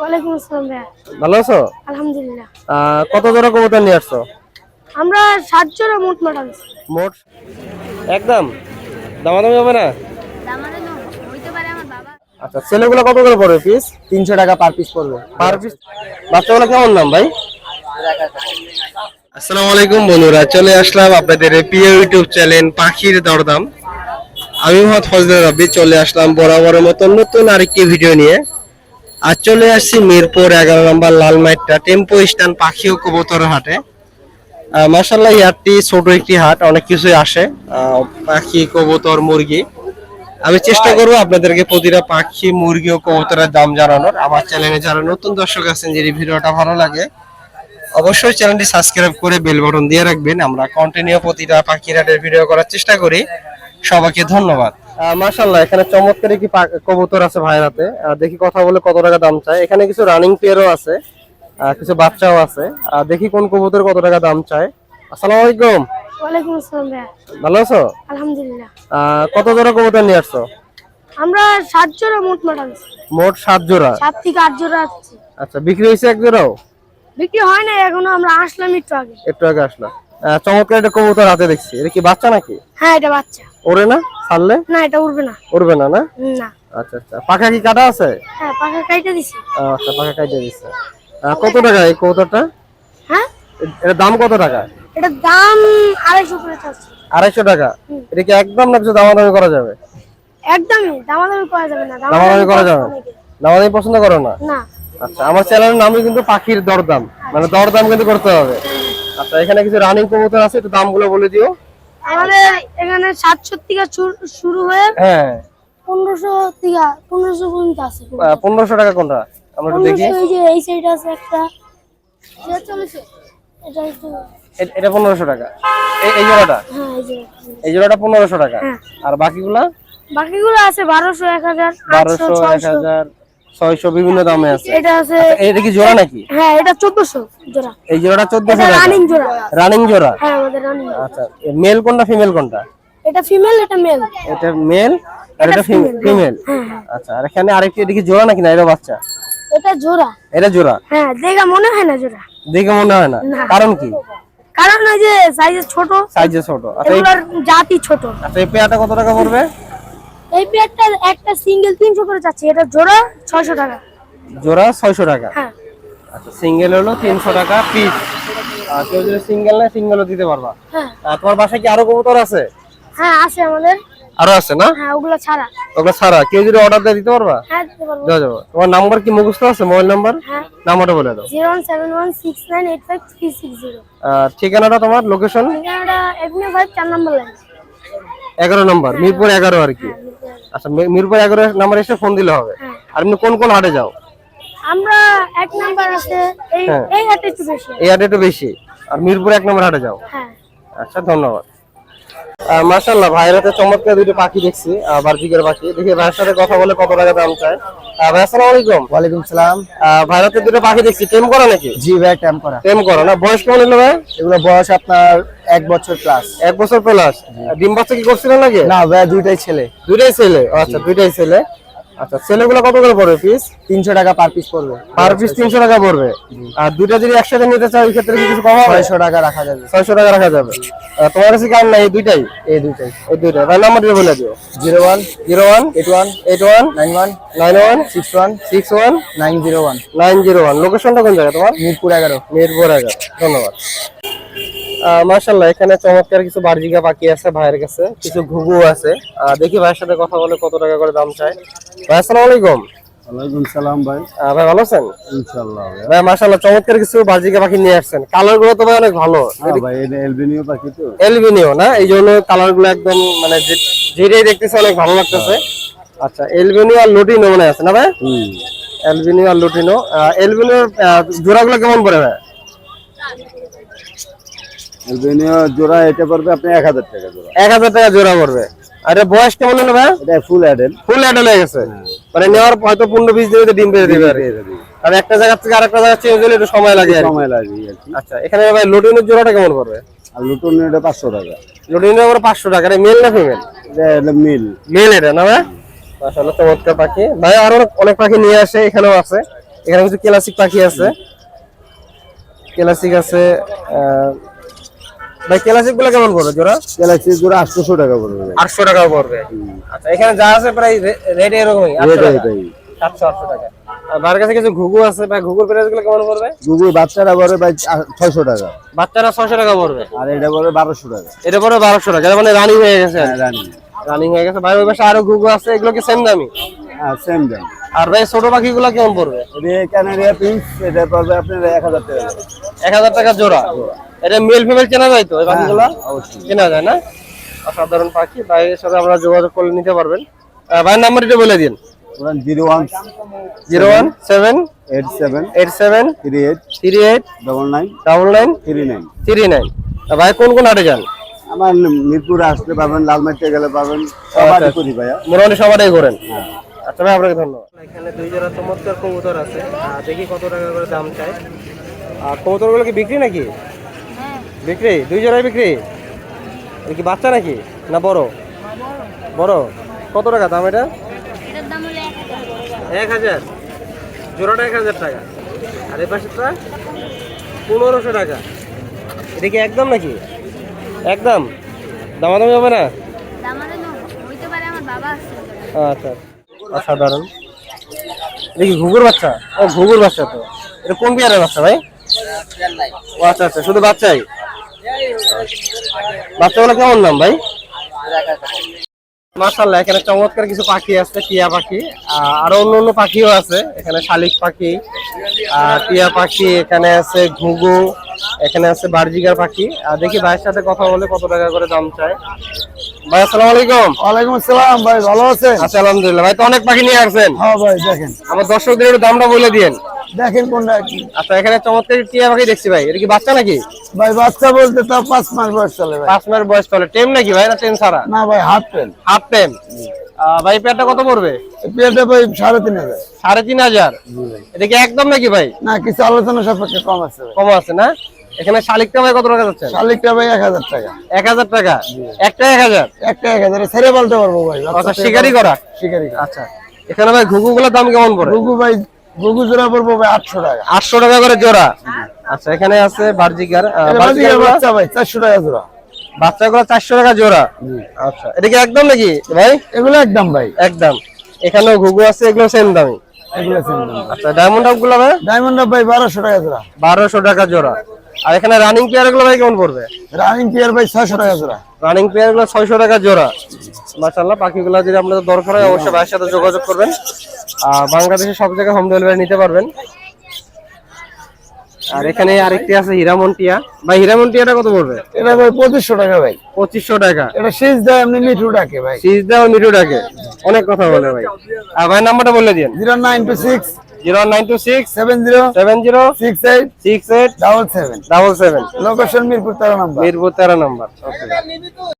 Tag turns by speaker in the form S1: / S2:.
S1: ওয়ালাইকুম আসসালাম ভাইয়া।
S2: ভালো আছো?
S1: আলহামদুলিল্লাহ।
S2: কত জোড়া কবুতর নিয়ে আসছো?
S1: আমরা সাত জোড়া মোট মাটা?
S2: একদম? দামাদামি হবে না? আচ্ছা ছেলেগুলো কত করে পড়বে পিস
S3: তিনশো টাকা পার পিস পড়বে।
S2: পার পিস বাচ্চাগুলো কেমন দাম ভাই? আসসালামু আলাইকুম বন্ধুরা চলে আসলাম আপনাদের প্রিয় ইউটিউব চ্যানেল পাখির দরদাম। আমি মোহাম্মদ ফজলে রব্বি চলে আসলাম বরাবরের মতো নতুন আরেকটি ভিডিও নিয়ে। আর চলে আসছি মিরপুর এগারো নম্বর লালমাইটটা টেম্পো স্ট্যান্ড পাখি ও কবুতর হাটে মাসাল্লাহ হাটটি ছোট একটি হাট, অনেক কিছুই আসে। পাখি, কবুতর, মুরগি। আমি চেষ্টা করব আপনাদেরকে প্রতিটা পাখি, মুরগি ও কবুতরের দাম জানানোর। আমার চ্যানেলে যারা নতুন দর্শক আছেন, যদি ভিডিওটা ভালো লাগে, অবশ্যই চ্যানেলটি সাবস্ক্রাইব করে বেল বাটন দিয়ে রাখবেন। আমরা কন্টিনিউ প্রতিটা পাখি হাটের ভিডিও করার চেষ্টা করি। সবাইকে ধন্যবাদ। মাশাল্লাহ এখানে চমৎকার পা- কবুতর আছে ভাইয়ের হাতে। দেখি কথা বলে কত টাকা দাম চায়। এখানে কিছু রানিং পেয়ারও আছে কিছু বাচ্চাও আছে। দেখি কোন কবুতর কত টাকা দাম চায়। আসসালামু আলাইকুম।
S1: ওয়ালাইকুম আসসালাম ভাইয়া।
S2: ভালো আছো?
S1: আলহামদুলিল্লাহ।
S2: কত জোড়া কবুতর নিয়ে আসছো?
S1: আমরা সাত জোড়া মোট মাটা দিচ্ছি
S2: মোট সাত জোড়া?
S1: সাত থেকে আট জোড়া আছে
S2: আচ্ছা বিক্রি হয়েছে এক জোড়াও?
S1: বিক্রি হয় না এখনও আমরা আসলাম একটু আগে।
S2: একটু আগে আসলো আহ, চমৎকার একটা কবুতর হাতে দেখছি। এটা কি বাচ্চা নাকি?
S1: হ্যাঁ এটা বাচ্চা।
S2: ওরে না? ছাড়লে?
S1: না এটা উঠবে না।
S2: উড়বে না না?
S1: না।
S2: আচ্ছা আচ্ছা। পাখা কি কাটা আছে?
S1: হ্যাঁ পাখা কাইটা দিছি।
S2: আচ্ছা পাখা কাটে কত টাকা এই কবুতরটা
S1: হ্যাঁ?
S2: দাম কত টাকা?
S1: এটার দাম আড়াইশো করে চাচ্ছি।
S2: আড়াইশো টাকা? এটা কি একদম না কিছু দামাদামি করা যাবে?
S1: একদমই দামাদামি করা যাবে না।
S2: দামাদামি করা যাবে? দামাদামি পছন্দ করো না?
S1: না।
S2: আচ্ছা আমার চ্যানেলের নামই কিন্তু পাখির দরদাম। মানে দরদাম কিন্তু করতে হবে। আচ্ছা এখানে কিছু রানিং কবুতর আছে একটু দামগুলো বলে দিও।
S1: আমাদের এখানে সাতশো থেকে শুরু- হয়ে
S2: হ্যাঁ।
S1: পনেরোশো থেকে পনেরোশো পর্যন্ত আছে।
S2: পনেরোশো টাকা কোনটা? আমরা একটু দেখি।
S1: এই যে এই সাইড আছে একটা। এটা একটু
S2: এটা পনেরোশো টাকা। এই এই জোড়াটা?
S1: হ্যাঁ এই
S2: জোড়াটা। পনেরোশো টাকা।
S1: হ্যাঁ।
S2: আর বাকিগুলা?
S1: বাকিগুলো আছে বারোশো এক হাজার
S2: বারোশো এক হাজার। ছয়শো বিভিন্ন দামে আছে।
S1: এটা আছে
S2: এটা কি জোড়া নাকি?
S1: হ্যাঁ এটা চোদ্দশো জোড়া।
S2: এই জোড়াটা চোদ্দশো
S1: এটা
S2: টাকা।
S1: রানিং জোড়া।
S2: রানিং জোড়া?
S1: হ্যাঁ আমাদের রানিং
S2: আচ্ছা মেল কোনটা ফিমেল কোনটা?
S1: এটা ফিমেল এটা মেল
S2: এটা মেল আর এটা ফিমেল
S1: হ্যাঁ হ্যাঁ।
S2: আচ্ছা আর এখানে আরেকটি এটা কি জোড়া নাকি না? এটা বাচ্চা?
S1: এটা জোড়া।
S2: এটা জোড়া?
S1: হ্যাঁ দেখা মনে হয় না জোড়া।
S2: দেখে মনে হয় না। কারণ কি?
S1: কারণ ওই যে সাইজে ছোট।
S2: সাইজে ছোট। আচ্ছা
S1: জাতি ছোট।
S2: আচ্ছা এই পেয়ারটা কত টাকা পড়বে?
S1: এই পেয়ারটা একটা সিঙ্গেল তিনশো করে যাচ্ছে এটা জোড়া ছয়শো টাকা।
S2: জোড়া ছয়শো টাকা?
S1: হ্যাঁ।
S2: আচ্ছা সিঙ্গেল হলো তিনশো টাকা পিস আর কেউ যদি সিঙ্গেল নেয় সিঙ্গেলও দিতে পারবা।
S1: হ্যাঁ।
S2: তোমার বাসায় কি আরও কবুতর আছে?
S1: হ্যাঁ আছে আমাদের।
S2: আরও আছে না?
S1: হ্যাঁ ওগুলো ছাড়া।
S2: ওগুলো ছাড়া। কেউ যদি অর্ডার দিয়ে দিতে পারবা?
S1: হ্যাঁ দিতে পারব।
S2: দেওয়া যাবে। তোমার নাম্বার কি মুখস্থ আছে? মোবাইল নাম্বার
S1: হ্যাঁ।
S2: নাম্বারটা বলে দাও।
S1: Zero one seven one six nine eight five three six zero.
S2: আর ঠিকানাটা তোমার? লোকেশন
S1: ঠিকানাটা এভিনিউ ফাইভ চার নম্বর লাইন
S2: এগারো নম্বর মিরপুর এগারো আর কি। আচ্ছা মিরপুর এগারো নাম্বার এসে ফোন দিলে হবে।
S1: হ্যাঁ।
S2: আর আপনি কোন কোন হাটে যাও?
S1: আমরা এক নাম্বার আছে এই
S2: হ্যাঁ।
S1: এই হাটে একটু বেশি।
S2: এই হাটে একটু বেশি। আর মিরপুর এক নাম্বার হাটে যাও।
S1: হ্যাঁ।
S2: আচ্ছা ধন্যবাদ। মাশাল্লাহ ভাইয়ের হাতে চমৎকার দুটো পাখি দেখছি আবার বার্জিকের পাখি। দেখি ভাইয়ের সাথে কথা বলে কত টাকা দাম চায়। ভাই আসসালামু আলাইকুম।
S3: ওয়ালাইকুম সালাম।
S2: আহ, ভাইয়ের হাতে দুটো পাখি দেখছি টেম করা নাকি?
S3: জি ভাই ট্যাম করা।
S2: টেম করা না? বয়স কেমন হলো ভাই?
S3: এগুলো বয়স আপনার এক বছর প্লাস
S2: এক বছর প্লাস ডিম বাচ্চা কি করছিলেন নাকি?
S3: না ভাই দুইটাই ছেলে।
S2: দুইটাই ছেলে। আচ্ছা দুইটাই ছেলে। আচ্ছা ছেলেগুলো কত করে পড়বে পিস
S3: তিনশো টাকা পার পিস পড়বে।
S2: পার পিস তিনশো টাকা পড়বে। আর দুইটা যদি একসাথে নিতে চাও ওই ক্ষেত্রে কি কিছু কম হবে?
S3: ছয়শো টাকা রাখা যাবে।
S2: ছয়শো টাকা রাখা যাবে। তোমার কাছে কি আর নাই এই দুইটাই?
S3: এই দুইটাই।
S2: এই দুইটাই। নাম্বার দিয়ে বলে দিও।
S3: Zero one
S2: zero one
S3: eight one
S2: eight one
S3: nine one
S2: nine one
S3: six one
S2: six one
S3: nine zero one.
S2: Nine zero one. লোকেশনটা কোন জায়গা তোমার?
S3: মিরপুর এগারো।
S2: মিরপুর এগারো। ধন্যবাদ। মার্শাল্লাহ এখানে চমৎকার কিছু বার্জিকা পাখি আছে ভাইয়ের কাছে কিছু ঘুঘু আছে। দেখি ভাইয়ের সাথে কথা বলে কত টাকা করে দাম চায়। ভাই আসসালামু আলাইকুম।
S3: ওয়ালাইকুম সালাম ভাই।
S2: ভাই ভালো আছেন?
S3: ইনশাল্লাহ
S2: ভাই। মার্শাল্লাহ চমৎকার কিছু বার্জিকা পাখি নিয়ে আসছেন। কালারগুলো তো ভাই অনেক ভালো।
S3: ভাই এলবিনিও পাখি তো।
S2: এলবিনিও না? এই জন্য কালারগুলো একদম মানে যেটাই দেখতেছে অনেক ভালো লাগতেছে। আচ্ছা এলবিনিও আর লুটিনো মনে আছে না ভাই?
S3: হুম।
S2: এলবিনিও আর লুটিনো। এলবিনিওর জোড়াগুলো কেমন পড়ে ভাই?
S3: জোড়া এটা পড়বে আপনি এক হাজার টাকা জোড়া।
S2: টাকা জোড়া পড়বে। আর এর বয়স কেমন হলো ভাই?
S3: এটা ফুল
S2: ফুল হয়ে গেছে। মানে নেওয়ার হয়তো দিনে ডিম দিবে আর একটা জায়গা থেকে আরেকটা জায়গা চেঞ্জ হলে একটু সময় লাগে
S3: সময় লাগে
S2: আচ্ছা এখানে ভাই লুটিনের জোড়াটা কেমন পড়বে?
S3: আর এটা টাকা।
S2: লুটিনের উপরে পাঁচশো টাকা। মেল না ফিমেল
S3: এটা হলো মিল
S2: মেল এটা না ভাই? মাশাআল্লাহ চমৎকার পাখি। ভাই আরও অনেক- পাখি নিয়ে আসে এখানেও আছে। এখানে কিছু ক্লাসিক পাখি আছে। ক্লাসিক আছে আহ, ভাই ক্লাসিকগুলো কেমন পড়বে জোড়া?
S3: জোড়া আটশোশো টাকা পড়বে ভাই।
S2: আটশো টাকা পড়বে। আচ্ছা এখানে যা আছে প্রায় রেট এরকমই আটশো
S3: এটাই
S2: টাকা।
S3: এটাই।
S2: সাতশো আটশো টাকা। আর বাবার কাছে কিছু ঘুঘু আছে ভাই ঘুঘুর প্রাইসগুলো কেমন পড়বে?
S3: গুগু বাচ্চারা পড়বে ভাই ছয়শো টাকা।
S2: বাচ্চারা ছশো টাকা পড়বে।
S3: আর এটা পড়বে বারোশো টাকা।
S2: এটা পড়বে বারোশো টাকা মানে রানিং হয়ে গেছে
S3: হ্যাঁ, রানী
S2: রানিং হয়ে গেছে। ভাই ওই পাশে আরও ঘুঘু আছে এগুলো কি সেম দামি?
S3: হ্যাঁ সেম দাম।
S2: আর ভাই ছোট পাখি পাখিগুলো কেমন পড়বে?
S3: এটা ক্যানারিয়া পিস এটা পড়বে আপনার এক হাজার টাকা।
S2: এক হাজার টাকা জোড়া। এটা মেল ফিমেল চেনা যায় তো এই পাখিগুলো
S3: অবশ্যই।
S2: চেনা যায় না? অসাধারণ পাখি ভাইয়ের সাথে আপনারা যোগাযোগ করে নিতে পারবেন। ভাইয়ের নাম্বার এটা বলে দিন।
S3: Zero one
S2: zero one seven
S3: eight seven
S2: eight seven
S3: three eight
S2: three eight
S3: double nine
S2: double nine
S3: three nine.
S2: Three nine. ভাই কোন কোন হাটে যান?
S3: আমার মিরপুরে আসতে পাবেন লালমাটিতে গেলে পাবেন
S2: আচ্ছা,
S3: করি ভাইয়া।
S2: মোটামুটি সবারই করেন। আচ্ছা ভাই আপনাকে ধন্যবাদ। এখানে দুই জোড়া চমৎকার কবুতর আছে। দেখি কত টাকা করে দাম চাই। আর কবুতরগুলো কি বিক্রি নাকি? বিক্রি? দুই জোড়াই বিক্রি? এটা কি বাচ্চা নাকি? না বড়? বড়? কত টাকা দাম এটা?
S1: এটার দাম হলো
S2: এক হাজার। জোড়াটা এক হাজার টাকা। আর এই পাশেরটা? পনেরোশো টাকা। এটা কি একদম নাকি? একদম? দামাদামি হবে না? আচ্ছা। অসাধারণ। দেখি ঘুঘুর বাচ্চা? ও ঘুঘুর বাচ্চা তো। এটা কোন বিয়ারের বাচ্চা ভাই? ও আচ্ছা আচ্ছা। শুধু বাচ্চাই? বাচ্চাগুলো কেমন নাম ভাই? মাশাল্লাহ এখানে চমৎকার কিছু পাখি আছে টিয়া পাখি আরও অন্য অন্য পাখিও আছে এখানে শালিক পাখি টিয়া পাখি এখানে আছে ঘুঘু এখানে আছে বার্জিকার পাখি। আর দেখি ভাইয়ের সাথে কথা বলে কত টাকা করে দাম চায়। ভাই আসসালামু আলাইকুম।
S3: ওয়ালাইকুম আসসালাম ভাই ভালো আছেন?
S2: আচ্ছা আলহামদুলিল্লাহ। ভাই তো অনেক পাখি নিয়ে আসছেন।
S3: হ্যাঁ ভাই দেখেন।
S2: আমার দর্শকদের একটু দামটা বলে দিন
S3: দেখেন কোনটা কি।
S2: আচ্ছা এখানে চমৎকার টিয়া পাখি দেখছি ভাই। এটা কি বাচ্চা নাকি?
S3: ভাই বাচ্চা বলতে তো পাঁচ মাস বয়স চলে ভাই।
S2: পাঁচ মাস বয়স চলে। টেম নাকি ভাই না টেম ছাড়া?
S3: না ভাই হাফ পেন
S2: হাফ টেম। ভাই পেয়ারটা কত পড়বে?
S3: পেটে ভাই সাড়ে তিন হাজার।
S2: সাড়ে তিন হাজার। এটা কি একদম নাকি ভাই?
S3: না কিছু আলোচনা সাপেক্ষে কম আছে
S2: কম আছে না? এখানে শালিকটা ভাই কত টাকা যাচ্ছে?
S3: শালিকটা ভাই এক হাজার টাকা।
S2: এক হাজার টাকা? একটা এক হাজার?
S3: একটা এক হাজারে। ছেড়ে বলতে পারব ভাই।
S2: আচ্ছা শিকারি করা?
S3: শিকারি
S2: আচ্ছা। এখানে ভাই ঘুঘু গুলোর দাম কেমন পড়ে?
S3: গুগু ভাই গুগু জোড়া পড়ব আটশো টাকা।
S2: আটশো টাকা করে জোড়া। আচ্ছা এখানে আছে বার্জিকার
S3: বাচ্চা ভাই চারশো টাকা জোড়া।
S2: বাচ্চাগুলো চারশো টাকা জোড়া। আচ্ছা এটা কি একদম নাকি ভাই?
S3: এগুলো একদম ভাই।
S2: একদম। এখানেও ঘুঘু আছে এগুলো সেম দামি। আচ্ছা ডায়মন্ড আপগুলো ভাই?
S3: ডায়মন্ড ভাই বারোশো টাকা জোড়া।
S2: বারোশো টাকা জোড়া। আর এখানে রানিং পেয়ারগুলো ভাই কেমন পড়বে?
S3: রানিং পেয়ার ভাই ছয়শো টাকা জোড়া।
S2: রানিং পেয়ারগুলো ছয়শো টাকা জোড়া। মাশাল্লাহ পাখিগুলো যদি আপনাদের দরকার হয় অবশ্যই ভাইয়ের সাথে যোগাযোগ করবেন। বাংলাদেশের সব জায়গায় হোম ডেলিভারি নিতে পারবেন। আর এখানে আরেকটি আছে হিরামন টিয়া ভাই হিরামন টিয়াটা কত পড়বে?
S3: এটা ভাই পঁচিশশো টাকা ভাই।
S2: পঁচিশশো টাকা।
S3: এটা শেষ দেয় এমনি মিঠু ডাকে ভাই।
S2: সিজ দেওয়া মিঠু ডাকে। অনেক কথা বলে ভাই। আর ভাই নাম্বারটা বলে দিন।
S3: Zero nine two six
S2: zero nine two six
S3: seven zero
S2: seven zero
S3: six eight
S2: six eight
S3: double seven.
S2: Double seven.
S3: Location Mirpur তেরো নাম্বার।
S2: মিরপুর তেরো নাম্বার।